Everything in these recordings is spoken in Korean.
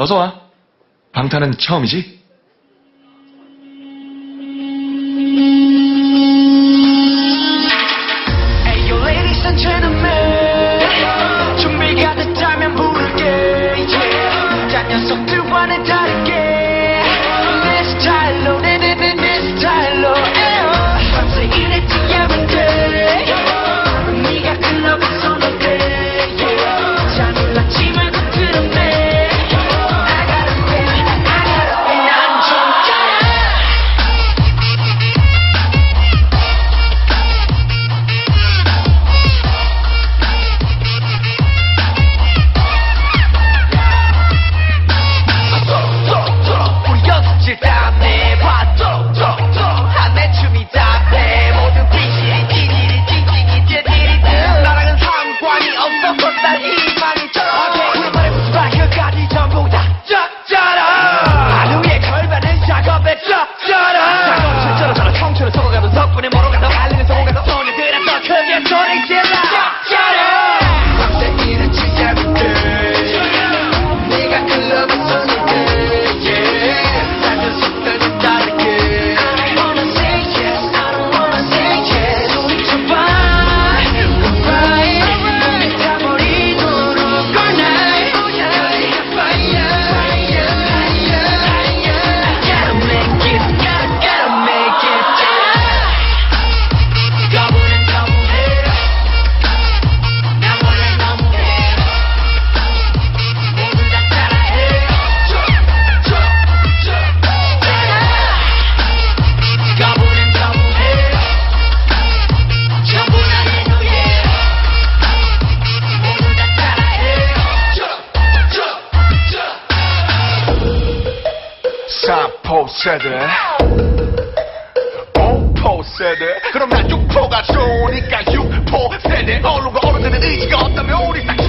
어서 와. 방탄은 처음이지? 녀석들과 내 공포 세대 공포 세대 그럼 난 육포가 좋으니까 육포 세대. 어른과 어른들은 의지가 없다면 우리 싹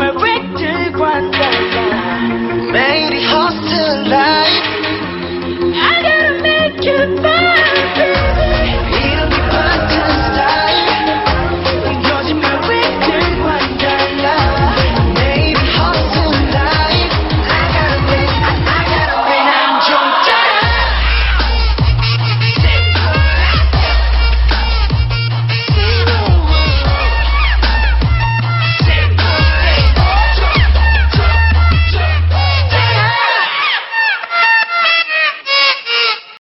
me